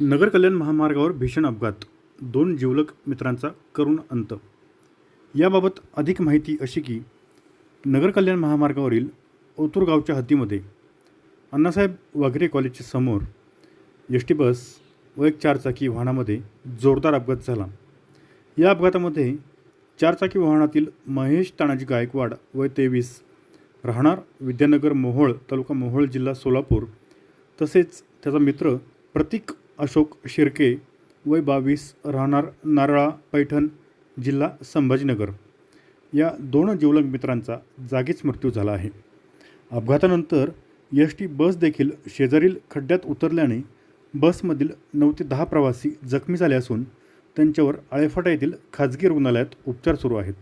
नगर कल्याण महामार्गावर भीषण अपघात दोन जिवलग मित्रांचा करुण अंत. याबाबत अधिक माहिती अशी की नगर कल्याण महामार्गावरील ओतूर गावच्या हद्दीमध्ये अण्णासाहेब वाघरे कॉलेजच्या समोर एस टी बस व एक चारचाकी वाहनामध्ये जोरदार अपघात झाला. या अपघातामध्ये चारचाकी वाहनातील महेश तानाजी गायकवाड वय तेवीस राहणार विद्यानगर मोहोळ तालुका मोहोळ जिल्हा सोलापूर तसेच त्याचा मित्र प्रतीक अशोक शिर्के वय बावीस राहणार नारळा पैठण जिल्हा संभाजीनगर. या दोन जिवलग मित्रांचा जागीच मृत्यू झाला आहे. अपघातानंतर एस टी बस देखील शेजारील खड्ड्यात उतरल्याने बसमधील नऊ ते दहा प्रवासी जखमी झाले असून त्यांच्यावर आळेफाटा येथील खाजगी रुग्णालयात उपचार सुरू आहेत.